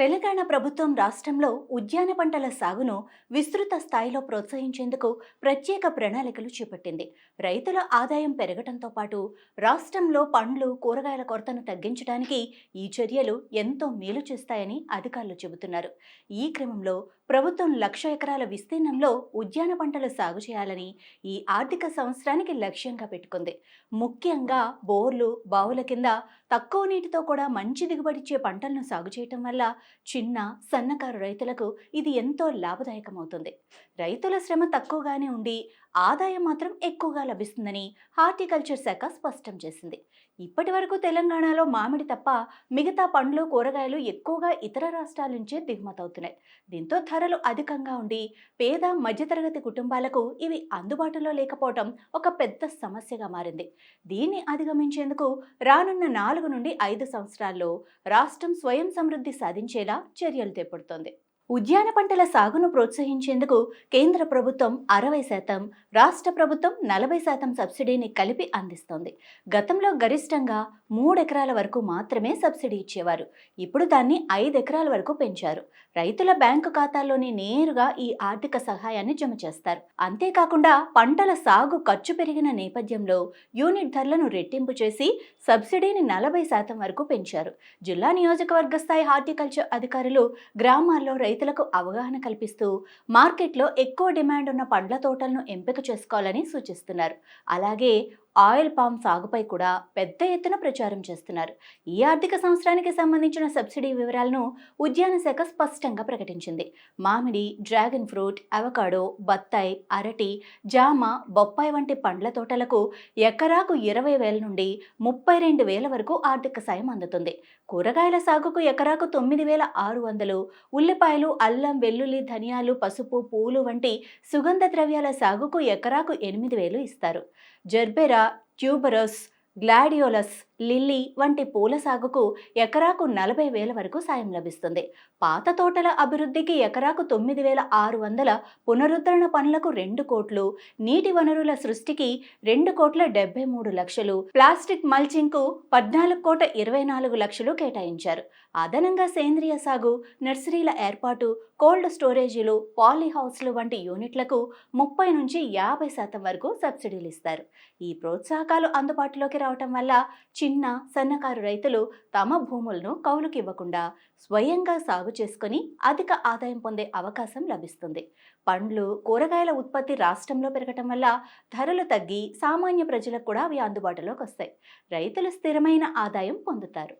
తెలంగాణ ప్రభుత్వం రాష్ట్రంలో ఉద్యాన పంటల సాగును విస్తృత స్థాయిలో ప్రోత్సహించేందుకు ప్రత్యేక ప్రణాళికలు చేపట్టింది. రైతుల ఆదాయం పెరగటంతో పాటు రాష్ట్రంలో పండ్లు కూరగాయల కొరతను తగ్గించడానికి ఈ చర్యలు ఎంతో మేలు చేస్తాయని అధికారులు చెబుతున్నారు. ఈ క్రమంలో ప్రభుత్వం లక్ష ఎకరాల విస్తీర్ణంలో ఉద్యాన పంటలు సాగు చేయాలని ఈ ఆర్థిక సంవత్సరానికి లక్ష్యంగా పెట్టుకుంది. ముఖ్యంగా బోర్లు బావుల కింద తక్కువ నీటితో కూడా మంచి దిగుబడిచ్చే పంటలను సాగు చేయటం వల్ల చిన్న సన్నకారు రైతులకు ఇది ఎంతో లాభదాయకమవుతుంది. రైతుల శ్రమ తక్కువగానే ఉండి ఆదాయం మాత్రం ఎక్కువగా లభిస్తుందని హార్టికల్చర్ శాఖ స్పష్టం చేసింది. ఇప్పటి వరకు తెలంగాణలో మామిడి తప్ప మిగతా పండ్లు కూరగాయలు ఎక్కువగా ఇతర రాష్ట్రాల నుంచే దిగుమతవుతున్నాయి. దీంతో ధరలు అధికంగా ఉండి పేద మధ్యతరగతి కుటుంబాలకు ఇవి అందుబాటులో లేకపోవడం ఒక పెద్ద సమస్యగా మారింది. దీన్ని అధిగమించేందుకు రానున్న నాలుగు నుండి ఐదు సంవత్సరాల్లో రాష్ట్రం స్వయం సమృద్ధి సాధించేలా చర్యలు చేపడుతోంది ఉద్యాన పంటల సాగును ప్రోత్సహించేందుకు కేంద్ర ప్రభుత్వం అరవై శాతం రాష్ట్ర ప్రభుత్వం నలభై శాతం సబ్సిడీని కలిపి అందిస్తోంది. గతంలో గరిష్టంగా మూడెకరాల వరకు మాత్రమే సబ్సిడీ ఇచ్చేవారు. ఇప్పుడు దాన్ని ఐదు ఎకరాల వరకు పెంచారు. రైతుల బ్యాంకు ఖాతాల్లోని నేరుగా ఈ ఆర్థిక సహాయాన్ని జమ చేస్తారు. అంతేకాకుండా పంటల సాగు ఖర్చు పెరిగిన నేపథ్యంలో యూనిట్ ధరలను రెట్టింపు చేసి సబ్సిడీని నలభై శాతం వరకు పెంచారు. జిల్లా నియోజకవర్గ స్థాయి హార్టికల్చర్ అధికారులు గ్రామాల్లో రైతు రైతులకు అవగాహన కల్పిస్తూ మార్కెట్లో ఎక్కువ డిమాండ్ ఉన్న పండ్ల తోటలను ఎంపిక చేసుకోవాలని సూచిస్తున్నారు. అలాగే ఆయిల్ పామ్ సాగుపై కూడా పెద్ద ఎత్తున ప్రచారం చేస్తున్నారు. ఈ ఆర్థిక సంవత్సరానికి సంబంధించిన సబ్సిడీ వివరాలను ఉద్యాన శాఖ స్పష్టంగా ప్రకటించింది. మామిడి డ్రాగన్ ఫ్రూట్ అవకాడో బత్తాయి అరటి జామ బొప్పాయి వంటి పండ్ల తోటలకు ఎకరాకు ఇరవై వేల నుండి ముప్పై రెండు వేల వరకు ఆర్థిక సాయం అందుతుంది. కూరగాయల సాగుకు ఎకరాకు తొమ్మిది వేల ఆరు వందలు ఉల్లిపాయలు అల్లం వెల్లుల్లి ధనియాలు పసుపు పూలు వంటి సుగంధ ద్రవ్యాల సాగుకు ఎకరాకు ఎనిమిది వేలు ఇస్తారు. జర్బెరా ట్యూబరస్ గ్లాడియోలస్ లిల్లీ వంటి పూల సాగుకు ఎకరాకు నలభై వేల వరకు సాయం లభిస్తుంది. పాత తోటల అభివృద్ధికి ఎకరాకు తొమ్మిది వేల ఆరు వందల పునరుద్ధరణ పనులకు రెండు కోట్లు నీటి వనరుల సృష్టికి రెండు కోట్ల డెబ్బై మూడు లక్షలు ప్లాస్టిక్ మల్చింగ్కు పద్నాలుగు కోట ఇరవై నాలుగు లక్షలు కేటాయించారు. అదనంగా సేంద్రియ సాగు నర్సరీల ఏర్పాటు కోల్డ్ స్టోరేజీలు పాలీ హౌస్లు వంటి యూనిట్లకు ముప్పై నుంచి యాభై శాతం వరకు సబ్సిడీలు ఇస్తారు. ఈ ప్రోత్సాహకాలు అందుబాటులోకి రావటం వల్ల చిన్న చిన్న సన్నకారు రైతులు తమ భూములను కౌలుకివ్వకుండా స్వయంగా సాగు చేసుకుని అధిక ఆదాయం పొందే అవకాశం లభిస్తుంది. పండ్లు కూరగాయల ఉత్పత్తి రాష్ట్రంలో పెరగటం వల్ల ధరలు తగ్గి సామాన్య ప్రజలకు కూడా అవి అందుబాటులోకి వస్తాయి. రైతులు స్థిరమైన ఆదాయం పొందుతారు.